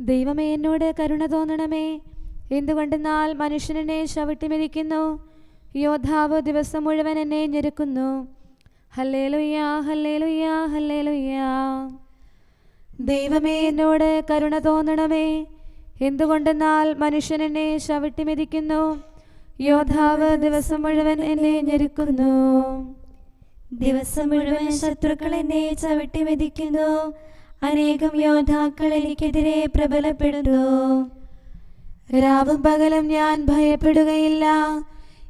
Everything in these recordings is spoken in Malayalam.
ദൈവമേ എന്നോട് കരുണ തോന്നണമേ. എന്തുകൊണ്ടെന്നാൽ മനുഷ്യനെ ചവിട്ടിമിരിക്കുന്നു യോദ്ധാവ് ദിവസം മുഴുവൻ എന്നെ ഞെരുക്കുന്നു. ഹല്ലേലുയ്യ ഹല്ലേലുയ്യ ഹല്ലേലുയ്യ ദൈവമേ എന്നോട് കരുണ തോന്നണമേ. എന്തുകൊണ്ടെന്നാൽ മനുഷ്യനെന്നെ ചവിട്ടിമിരിക്കുന്നു യോദ്ധാവ് ദിവസം മുഴുവൻ എന്നെ ഞെരുക്കുന്നു. ദിവസം മുഴുവൻ ശത്രുക്കൾ എന്നെ ചവിട്ടി മെതിക്കുന്നു അനേകം യോദ്ധാക്കൾ എനിക്കെതിരെ പ്രബലപ്പെടുന്നു. രാവും പകലും ഞാൻ ഭയപ്പെടുകയില്ല.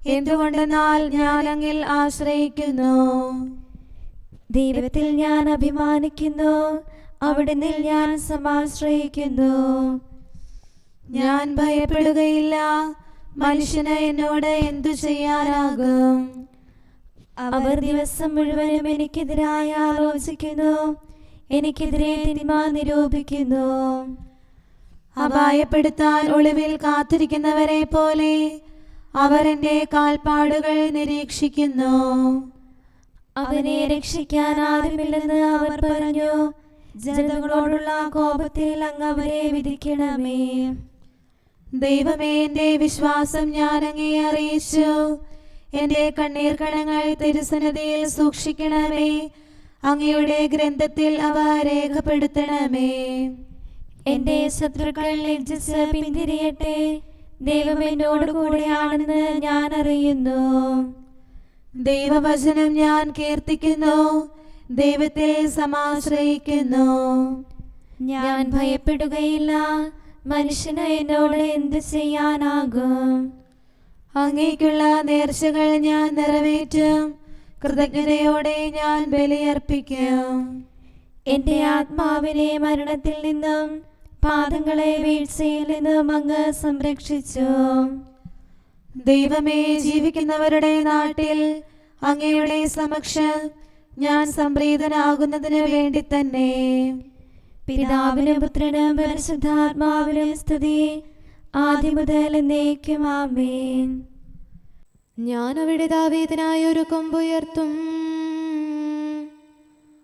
എന്തുകൊണ്ടെന്നാൽ ഞാൻ അങ്ങിൽ ആശ്രയിക്കുന്നു. ദൈവത്തിൽ ഞാൻ അഭിമാനിക്കുന്നു. അവിടുന്ന് ഞാൻ സമാശ്രയിക്കുന്നു. ഞാൻ ഭയപ്പെടുകയില്ല. മനുഷ്യന് എന്നോട് എന്തു ചെയ്യാനാകും? അവർ ദിവസം മുഴുവനും എനിക്കെതിരായി ആലോചിക്കുന്നു. എനിക്കെതിരെ തിന്മ നിരൂപിക്കുന്നു അപായപ്പെടുത്താൻ ഒളിവിൽ കാത്തിരിക്കുന്നവരെ പോലെ അവർ എന്റെ കാൽപ്പാടുകൾ നിരീക്ഷിക്കുന്നു. അവനെ രക്ഷിക്കാൻ ആരുമില്ലെന്ന് അവർ പറഞ്ഞു. ജനതകളോടുള്ള കോപത്തിൽ അങ്ങ് അവരെ വിധിക്കണമേ. ദൈവമേ എന്റെ വിശ്വാസം ഞാൻ അങ്ങേ അറിയിച്ചു. എന്റെ കണ്ണീർ കണങ്ങൾ തിരുസന്നിധിയിൽ സൂക്ഷിക്കണമേ. അങ്ങയുടെ ഗ്രന്ഥത്തിൽ അവ രേഖപ്പെടുത്തണമേ. എന്റെ ശത്രുക്കൾ ലജ്ജിച്ച് പിന്തിരിയട്ടെ. ദൈവം എന്നോട് കൂടെയാണെന്ന് ഞാൻ അറിയുന്നു. ദൈവവചനം ഞാൻ കീർത്തിക്കുന്നു. ദൈവത്തെ സമാശ്രയിക്കുന്നു. ഞാൻ ഭയപ്പെടുകയില്ല. മനുഷ്യന് എന്നോട് എന്ത് ചെയ്യാനാകും? അങ്ങേക്കുള്ള നേർച്ചകൾ ഞാൻ നിറവേറ്റും. കൃതജ്ഞതയോടെ ഞാൻ ബലിയർപ്പിക്കാം. എന്റെ ആത്മാവിനെ മരണത്തിൽ നിന്നും പാദങ്ങളെ വീഴ്ചയിൽ നിന്നും അങ്ങ് സംരക്ഷിച്ചു. ദൈവമേ ജീവിക്കുന്നവരുടെ നാട്ടിൽ അങ്ങയുടെ സമക്ഷം ഞാൻ സംപ്രീതനാകുന്നതിന് വേണ്ടി തന്നെ. പിതാവിനും പുത്രനും പരിശുദ്ധാത്മാവിനും സ്തുതി. ആദ്യം മുതൽ എന്നേക്കും ആമേൻ. ഞാൻ അവിടെ ദാവീദിനായി ഒരു കൊമ്പുയർത്തും.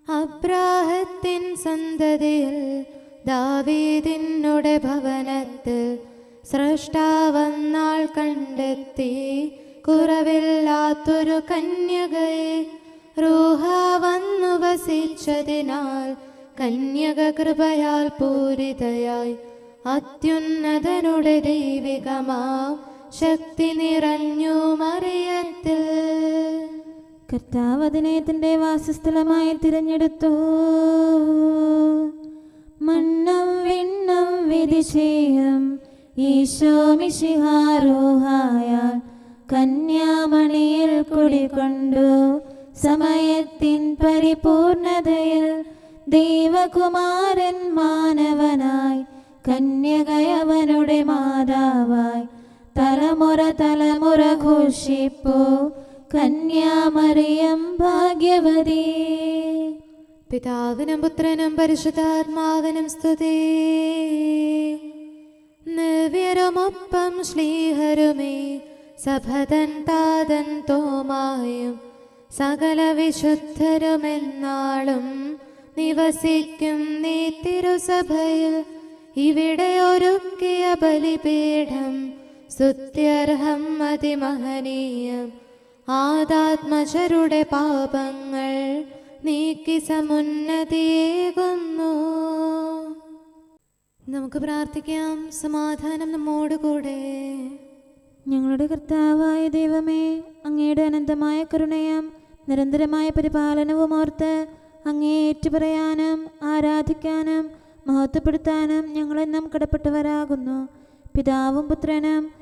അബ്രാഹത്തിൻ സന്തതിയിൽ ദാവീദിനുടെ ഭവനത്തിൽ സൃഷ്ടാവന്നാൾ കണ്ടെത്തി. കുറവില്ലാത്തൊരു കന്യകയെ റൂഹ വന്നു വസിച്ചതിനാൽ കന്യക കൃപയാൽ പൂരിതയായി. അത്യുന്നതനുടെ ദൈവികമാം. ശക്തി നിറഞ്ഞു മറിയത്തിൽ. കർത്താവ് വാസസ്ഥലമായി തിരഞ്ഞെടുത്തു. മണ്ണം വിണ്ണം വിധിശേയം ഈശോ മിശിഹാരോഹായ കന്യാമണിയിൽ കുടികൊണ്ടു. സമയത്തിൻ പരിപൂർണതയിൽ ദൈവകുമാരൻ മാനവനായി കന്യകയവനുടെ മാതാവായി തലമുറ തലമുറ ഘോഷിപ്പോ. കന്യാമറിയം ഭാഗ്യവതി. പിതാവിനും പുത്രനും പരിശുദ്ധാത്മാവിനും സ്തുതി. നിവ്യരുമൊപ്പം ശ്രീഹരുമേ സഭതൻ താതൻ തോമായും സകല വിശുദ്ധരുമെന്നാളും നിവസിക്കും നീ തിരുസഭയിൽ. ഇവിടെ ഒരുക്കിയ ബലിപീഠം സ്തുത്യർഹം അതിമഹനീയം. ആദാത്മജരുടെ പാപങ്ങൾ നീക്കി സമുന്നതിയേകുന്നു. നമുക്ക് പ്രാർത്ഥിക്കാം. സമാധാനം നമ്മോട് കൂടെ. ഞങ്ങളുടെ കർത്താവായ ദൈവമേ അങ്ങയുടെ അനന്തമായ കരുണയും നിരന്തരമായ പരിപാലനവും ഓർത്ത് അങ്ങേ ഏറ്റുപറയാനും ആരാധിക്കാനും മഹത്വപ്പെടുത്താനും ഞങ്ങളെന്നും കടപ്പെട്ടവരാകുന്നു. പിതാവും പുത്രനും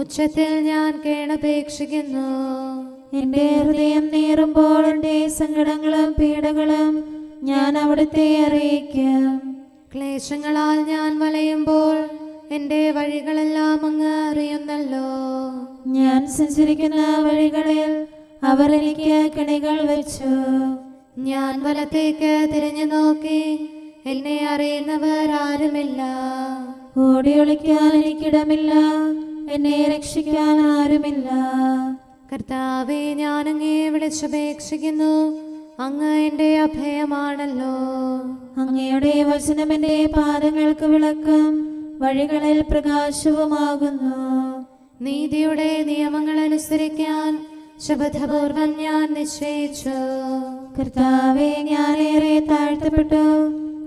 ഉച്ചത്തിൽ ഞാൻ കേണപേക്ഷിക്കുന്നു. എന്റെ ഹൃദയം നേറുമ്പോൾ എന്റെ സങ്കടങ്ങളും പീഡകളും ഞാൻ അവിടുത്തെ അറിയിക്കും. ക്ലേശങ്ങളാൽ ഞാൻ വലയുമ്പോൾ എന്റെ വഴികളെല്ലാം അങ്ങ് അറിയുന്നല്ലോ. ഞാൻ സഞ്ചരിക്കുന്ന വഴികളിൽ അവർ എനിക്ക് കിണികൾ വെച്ചു. ഞാൻ വലത്തേക്ക് തിരിഞ്ഞു നോക്കി എന്നെ അറിയുന്നവർ ആരുമില്ല ഓടി ഒളിക്കാൻ എനിക്കിടമില്ല. എന്നെ രക്ഷിക്കാൻ ആരുമില്ല. കർത്താവെ ഞാൻ അങ്ങേ വിളിച്ചപേക്ഷിക്കുന്നു. അങ്ങ് എന്റെ അഭയമാണല്ലോ. അങ്ങയുടെ വചനം എന്റെ പാദങ്ങൾക്ക് വിളക്കം വഴികളിൽ പ്രകാശവുമാകുന്നു. നീതിയുടെ നിയമങ്ങൾ അനുസരിക്കാൻ ശബദപൂർവം ഞാൻ നിശ്ചയിച്ചു. കർത്താവെ ഞാനേറെ താഴ്ത്തപ്പെട്ടു.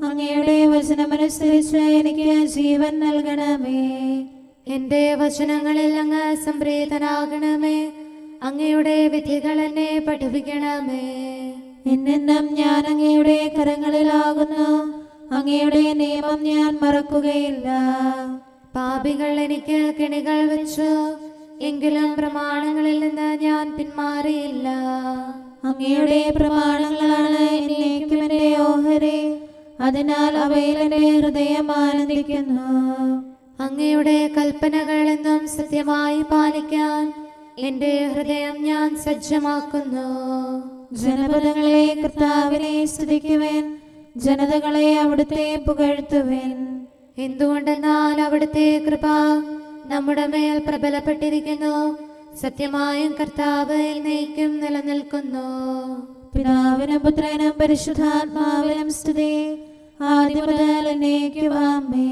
അങ്ങയുടെ വചനമനുസരിച്ച് എനിക്ക് ജീവൻ നൽകണമേ. എന്റെ വചനങ്ങളിൽ അങ്ങ് സംപ്രീതനാകണമേ. അങ്ങയുടെ വിധികൾ എന്നെ പഠിപ്പിക്കണമേ. എന്നെന്നും ഞാൻ അങ്ങയുടെ കരങ്ങളിലാകുന്നു. അങ്ങയുടെ നിയമം ഞാൻ മറക്കുകയില്ല. പാപികൾ എനിക്ക് കെണികൾ വെച്ചു. എങ്കിലും പ്രമാണങ്ങളിൽ നിന്ന് ഞാൻ പിന്മാറിയില്ല. അങ്ങയുടെ പ്രമാണങ്ങളാണ് എന്നേക്കും എന്റെ ഓഹരി. അതിനാൽ അവയിൽ എന്റെ ഹൃദയം ആനന്ദിക്കുന്നു. അങ്ങയുടെ കൽപ്പനകൾ എന്നും സത്യമായി പാലിക്കാൻ എന്റെ ഹൃദയം ഞാൻ സജ്ജമാക്കുന്നു. ജനപദങ്ങളെ കർത്താവിനെ സ്തുതിക്കുവൻ ജനതകളെ അവിടുത്തെ പുകഴ്ത്തുവൻ. എന്തുകൊണ്ടെന്നാൽ അവിടുത്തെ കൃപ നമ്മുടെ മേൽ പ്രബലപ്പെട്ടിരിക്കുന്നു. സത്യമായും കർത്താവ് എന്നേക്കും നിലനിൽക്കുന്നു. പിതാവിനും പുത്രനും പരിശുദ്ധാത്മാവിനും സ്തുതി. ആദ്യം മുതൽ എന്നേക്കുവാമേ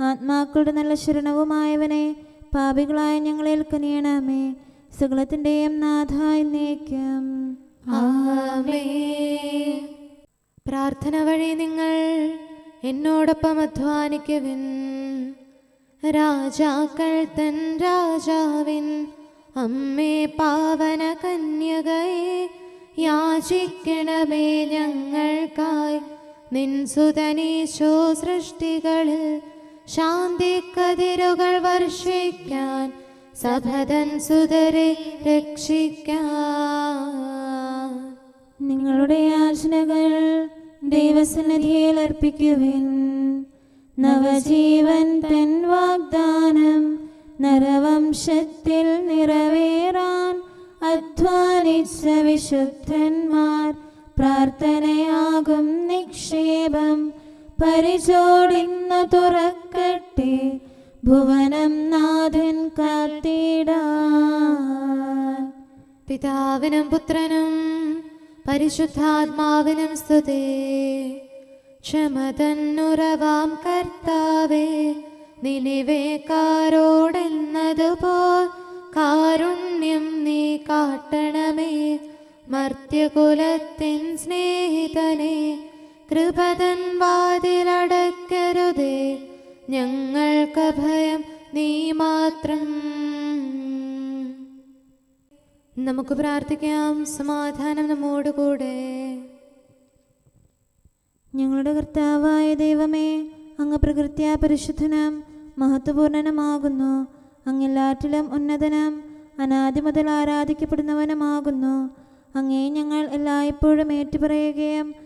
ആത്മാക്കളുടെ നല്ല ശരണവുമായവനെ പാപികളായ ഞങ്ങളിൽ കനിയണമേ സകലത്തിന്റെയും നാഥായി നീക്കം പ്രാർത്ഥന വഴി നിങ്ങൾ എന്നോടൊപ്പം അധ്വാനിക്കുവിൻ. രാജാക്കൾ തൻ രാജാവിൻ. അമ്മേ പാവന കന്യകയെ യാചിക്കണമേ ഞങ്ങൾക്കായി. നിൻ സുതനീശോ സൃഷ്ടികളിൽ ശാന്തി കതിരുകൾ വർഷിക്കാൻ സഭതൻ സുതരെ രക്ഷിക്കാൻ. നിങ്ങളുടെ യാചനകൾ ദൈവസന്നിധിയിൽ അർപ്പിക്കുവിൻ. നവജീവൻ തൻ വാഗ്ദാനം നരവംശത്തിൽ നിറവേറാൻ അധ്വാനിച്ച വിശുദ്ധന്മാർ പ്രാർത്ഥനയാകും നിക്ഷേപം പരിചോടിന്നു തുറക്കട്ടെ ഭുവനം നാഥൻ കാത്തിടാൻ. പിതാവിനും പുത്രനും പരിശുദ്ധാത്മാവിനും സ്തുതി. ക്ഷമതന്നുറവാം കർത്താവേ നിനിവേക്കാരോടെന്നതുപോൽ കാരുണ്യം നീ കാട്ടണമേ മർത്യകുലത്തിൻ സ്നേഹിതനെ. കൃപതൻ വാതിലടക്കരുതേ ഞങ്ങൾക്ക് ഭയം നീ മാത്രം. നമുക്ക് പ്രാർത്ഥിക്കാം സമാധാനം നമ്മോടുകൂടെ ഞങ്ങളുടെ കർത്താവായ ദൈവമേ അങ്ങ് പ്രകൃത്യാ പരിശുദ്ധനാം മഹത്വപൂർണനമാകുന്നു. അങ്ങെല്ലാറ്റിലും ഉന്നതനാം അനാദി മുതൽ ആരാധിക്കപ്പെടുന്നവനുമാകുന്നു. അങ്ങേ ഞങ്ങൾ എല്ലായ്പ്പോഴും ഏറ്റുപറയുകയും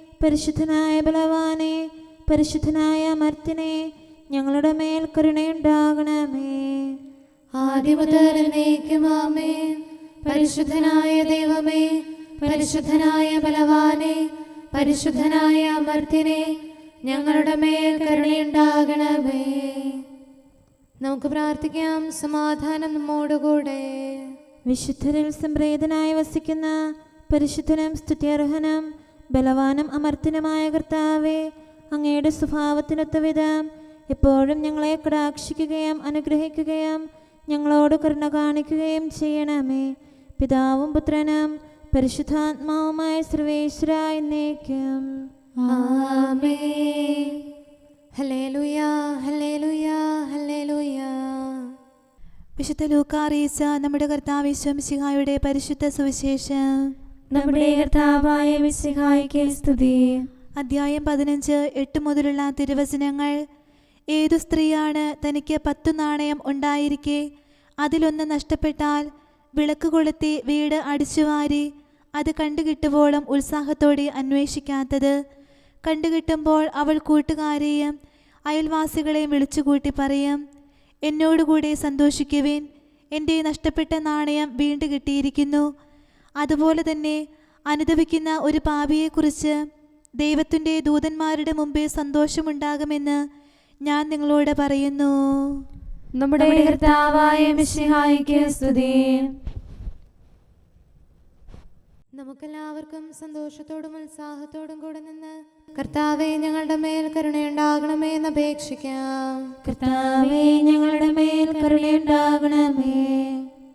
പരിശുദ്ധനായ ബലവാനെ പരിശുദ്ധനായ അമർത്തിനെ ഞങ്ങളുടെ മേൽ കരുണയുണ്ടാകണമേ. ആദ്യമുതൽ എന്നേക്കുമാമേ പരിശുദ്ധനായ ദൈവമേ പരിശുദ്ധനായ ബലവാനെ പരിശുദ്ധനായ അമർത്തിനെ ഞങ്ങളുടെ മേൽ കരുണയുണ്ടാകണമേ. നമുക്ക് പ്രാർത്ഥിക്കാം സമാധാനം നമ്മോടുകൂടെ. വിശുദ്ധരിൽ സംപ്രേതനായി വസിക്കുന്ന പരിശുദ്ധനും സ്തുത്യർഹനും ബലവാനും അമർത്തിനമായ കർത്താവെ അങ്ങയുടെ സ്വഭാവത്തിനൊത്ത വിധം എപ്പോഴും ഞങ്ങളെ കടാക്ഷിക്കുകയും അനുഗ്രഹിക്കുകയും ഞങ്ങളോട് കരുണ കാണിക്കുകയും ചെയ്യണമേ. പിതാവും പുത്രനും പരിശുദ്ധാത്മാവുമായ സർവേശ്വര എന്നേക്കും. വിശുദ്ധ ലൂക്കാറീസ നമ്മുടെ കർത്താവ് കർത്താവിശ്വംസിഹായുടെ പരിശുദ്ധ സുവിശേഷം. നമ്മുടെ കർത്താവായ മിശിഹായിക്ക് സ്തുതി. അധ്യായം പതിനഞ്ച് എട്ട് മുതലുള്ള തിരുവചനങ്ങൾ. ഏതു സ്ത്രീയാണ് തനിക്ക് പത്തു നാണയം ഉണ്ടായിരിക്കെ? അതിലൊന്ന് നഷ്ടപ്പെട്ടാൽ വിളക്ക് കൊളുത്തി വീട് അടിച്ചുവാരി അത് കണ്ടുകിട്ടുവോളം ഉത്സാഹത്തോടെ അന്വേഷിക്കാത്തത്. കണ്ടുകിട്ടുമ്പോൾ അവൾ കൂട്ടുകാരെയും അയൽവാസികളെയും വിളിച്ചുകൂട്ടി പറയും എന്നോടുകൂടെ സന്തോഷിക്കുവിൻ. എന്റെ നഷ്ടപ്പെട്ട നാണയം വീണ്ടു കിട്ടിയിരിക്കുന്നു അതുപോലെ തന്നെ അനുദവിക്കുന്ന ഒരു പാപിയെക്കുറിച്ച് ദൈവത്തിന്റെ ദൂതന്മാരുടെ മുമ്പേ സന്തോഷമുണ്ടാകുമെന്ന് ഞാൻ നിങ്ങളോട് പറയുന്നു. നമ്മുടെ കർത്താവായ മിശിഹായിക്ക് സ്തുതി. നമുക്കെല്ലാവർക്കും സന്തോഷത്തോടും ഉത്സാഹത്തോടും കൂടെ നിന്ന് കർത്താവെ ഞങ്ങളുടെ മേൽ കരുണയുണ്ടാകണമേ എന്ന് അപേക്ഷിക്കാം. കർത്താവേ ഞങ്ങളുടെ മേൽ കരുണയുണ്ടാകണമേ.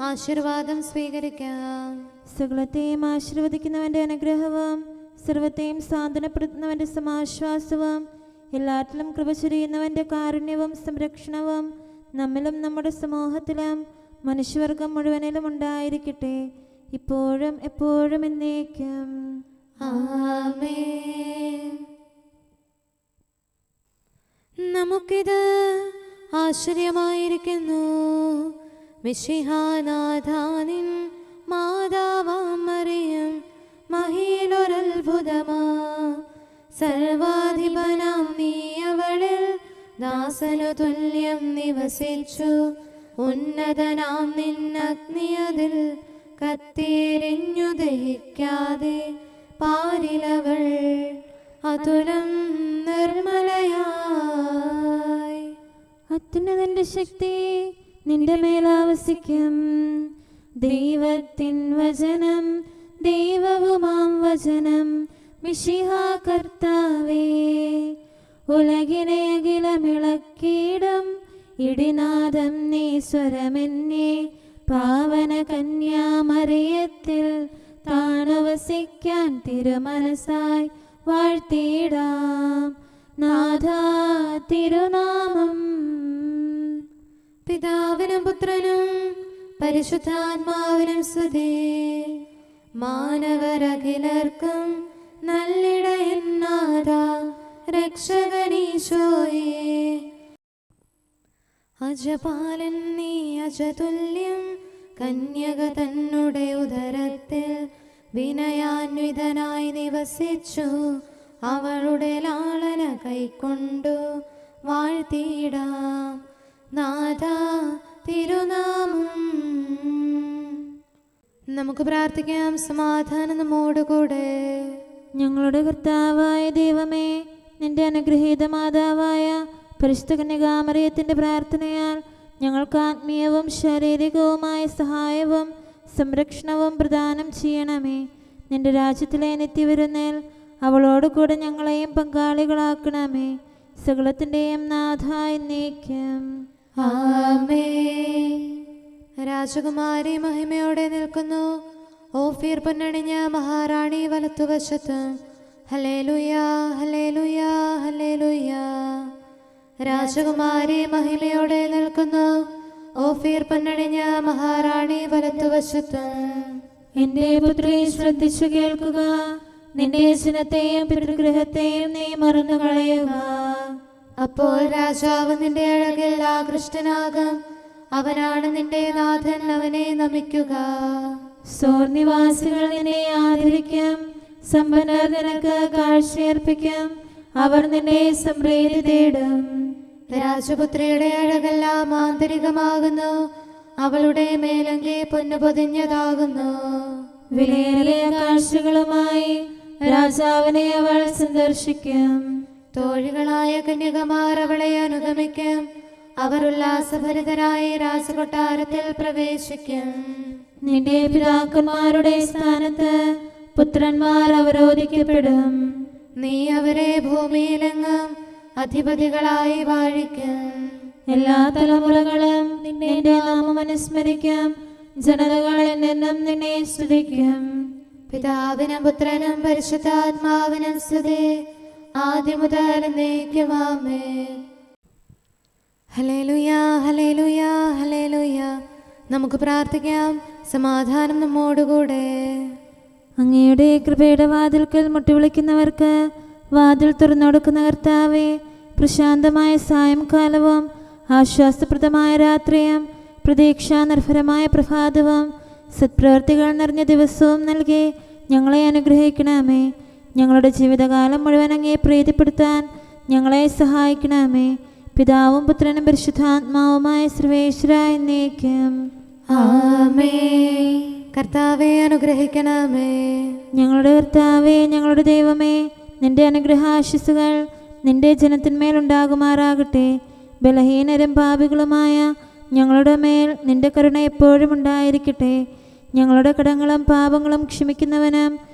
ആശീർവാദം സ്വീകരിക്കാം. സകലത്തെയും ആശീർവദിക്കുന്നവന്റെ അനുഗ്രഹവും സർവത്തെയും സാന്ത്വനപ്പെടുത്തുന്നവന്റെ സമാശ്വാസവും എല്ലാറ്റിലും കൃപ ചൊരിയുന്നവന്റെ കാരുണ്യവും സംരക്ഷണവും നമ്മിലും നമ്മുടെ സമൂഹത്തിലും മനുഷ്യവർഗം മുഴുവനിലും ഉണ്ടായിരിക്കട്ടെ. ഇപ്പോഴും എപ്പോഴും എന്നേക്കും. നമുക്കിത് ആശ്ചര്യമായിരിക്കുന്നു. മിശിഹാനാഥാനിൻ മാതാവാമറിയും മഹീലൊരത്ഭുതമാ സർവാധിപനാം നീ അവളിൽ ദാസനു തുല്യം നിവസിച്ചു. ഉന്നതനാം നിന്നഗ്നിയതിൽ കത്തിയെരിഞ്ഞു ദഹിക്കാതെ പാരിലവൾ അതുലം നിർമ്മലയായി. അത്യുന്നതന്റെ ശക്തി നിന്റെ മേലാവസിക്കും. ദൈവത്തിൻ വചനം ദൈവവുമാം വചനം മിഷിഹ കർത്താവേ. ഉലകിനെ അഖിലമിളക്കീടം ഇടിനാഥം നീ സ്വരമെന്നെ. പാവന കന്യാമറിയത്തിൽ താണവസിക്കാൻ തിരുമനസായി വാഴ്ത്തിയിടാം. നാഥ തിരുനാമം. പിതാവിനും പുത്രനും പരിശുദ്ധാത്മാവിനും സ്തുതി. മാനവരഖിലർക്കും നല്ലിടയന്നാഥ രക്ഷകനീശോയേ. അജപാലൻ നീ അജതുല്യം കന്യക തന്നുടെ ഉദരത്തിൽ വിനയാന്വിതനായി നിവസിച്ചു അവളുടെ ലാളന കൈക്കൊണ്ടു വാഴ്ത്തിയിടാം. തിരുനാമം. നമുക്ക് പ്രാർത്ഥിക്കാം സമാധാനം നമ്മോടുകൂടെ ഞങ്ങളുടെ കർത്താവായ ദൈവമേ നിന്റെ അനുഗ്രഹീത മാതാവായ പരിശുദ്ധ കന്യകാമറിയത്തിന്റെ പ്രാർത്ഥനയാൽ ഞങ്ങൾക്ക് ആത്മീയവും ശാരീരികവുമായ സഹായവും സംരക്ഷണവും പ്രദാനം ചെയ്യണമേ. നിന്റെ രാജ്യത്തിലെ അവളോട് കൂടെ ഞങ്ങളെയും പങ്കാളികളാക്കണമേ. സകലത്തിന്റെയും നാഥായി നീക്കം രാജകുമാരി മഹിമയോടെ നിൽക്കുന്നു. ഓഫീർ പൊന്നണിഞ്ഞ മഹാറാണി വലത്തുവശത്ത്. ഹലേലുയ രാജകുമാരി മഹിമയോടെ നിൽക്കുന്നു. ഓഫീർ പൊന്നണിഞ്ഞ മഹാറാണി വലത്തുവശത്ത്. എന്റെ പുത്രി ശ്രദ്ധിച്ചു കേൾക്കുക. നിന്റെ ജനത്തെയും പിതൃഗ്രഹത്തെയും നീ മറന്നു കളയുക അപ്പോൾ രാജാവ് നിന്റെ അഴകിൽ ആകൃഷ്ടനാകും. അവനാണ് നിന്റെ നാഥൻ അവനെ നമിക്കുക. സോർനിവാസികൾ നിന്നെ ആദരിക്കും. സമ്പന്നർ നിനക്ക് കാഴ്ചയർപ്പിക്കും. അവർ നിന്നെ സംപ്രീതി തേടും. രാജപുത്രിയുടെ അഴകെല്ലാം ആന്തരികമാകുന്നു. അവളുടെ മേലങ്കി പൊന്നു പൊതിഞ്ഞതാകുന്നു വിലയേറിയ കാഴ്ചകളുമായി രാജാവിനെ അവൾ സന്ദർശിക്കും. തോഴികളായ കന്യകമാർ അവളെ അനുഗമിക്കും. അവർ ഉല്ലാസഭരിതരായി രാജകൊട്ടാരത്തിൽ പ്രവേശിക്കും. നിന്റെ പിതാക്കന്മാരുടെ സ്ഥാനത്ത് പുത്രന്മാർ അവരോധിക്കപ്പെടും. നീ അവരെ ഭൂമിയിലെങ്ങും അധിപതികളായി വാഴിക്കും. എല്ലാ തലമുറകളും നിന്റെ നാമം അനുസ്മരിക്കും. ജനതകൾ എന്നെന്നും നിന്നെ സ്തുതിക്കും. പിതാവിനും പുത്രനും പരിശുദ്ധാത്മാവിനും സ്തുതി. ആദ്യം മുതൽ എന്നേക്കുമാമേ ഹലേലുയാ ഹലേലുയാ ഹലേലുയാ നമുക്ക് പ്രാർത്ഥിക്കാം. സമാധാനം നമ്മോടുകൂടെ. അങ്ങയുടെ കൃപയുടെ വാതിൽക്കൽ മുട്ടി വിളിക്കുന്നവർക്ക് വാതിൽ തുറന്നുകൊടുക്കുന്ന കർത്താവെ പ്രശാന്തമായ സായംകാലവും ആശ്വാസപ്രദമായ രാത്രിയും പ്രതീക്ഷാനിർഭരമായ പ്രഭാതവും സത്പ്രവർത്തികൾ നിറഞ്ഞ ദിവസവും നൽകി ഞങ്ങളെ അനുഗ്രഹിക്കണമേ. ഞങ്ങളുടെ ജീവിതകാലം മുഴുവൻ അങ്ങേ പ്രീതിപ്പെടുത്താൻ ഞങ്ങളെ സഹായിക്കണമേ. പിതാവും പുത്രനും പരിശുദ്ധാത്മാവുമായ സർവേശ്വര എന്നേക്കും. ആമേ കർത്താവെ അനുഗ്രഹിക്കണമേ. ഞങ്ങളുടെ കർത്താവെ ഞങ്ങളുടെ ദൈവമേ നിന്റെ അനുഗ്രഹാശിസുകൾ നിന്റെ ജനത്തിന്മേലുണ്ടാകുമാറാകട്ടെ ബലഹീനരും പാപികളുമായ ഞങ്ങളുടെ മേൽ നിന്റെ കരുണ എപ്പോഴും ഉണ്ടായിരിക്കട്ടെ. ഞങ്ങളുടെ കടങ്ങളും പാപങ്ങളും ക്ഷമിക്കുന്നവനും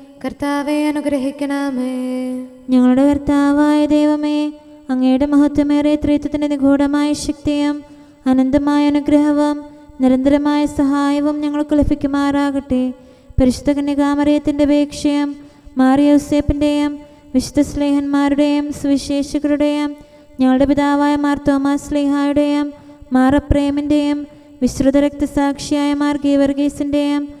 കർത്താവെ അനുഗ്രഹിക്കണമേ. ഞങ്ങളുടെ കർത്താവായ ദൈവമേ അങ്ങയുടെ മഹത്വമേറിയ ത്രിത്വത്തിന്റെ നിഗൂഢമായ ശക്തിയും അനന്തമായ അനുഗ്രഹവും നിരന്തരമായ സഹായവും ഞങ്ങൾക്ക് ലഭിക്കുമാറാകട്ടെ. പരിശുദ്ധ കന്യകാമറിയത്തിന്റെ അപേക്ഷയും മാറിയോസേപ്പിന്റെയും വിശുദ്ധ സ്ലേഹന്മാരുടെയും സുവിശേഷകരുടെയും ഞങ്ങളുടെ പിതാവായ മാർ തോമസ് സ്ലേഹായുടെയും മാറപ്രേമിന്റെയും വിശ്രുത രക്തസാക്ഷിയായ മാർ ഗീവർഗീസിന്റെയും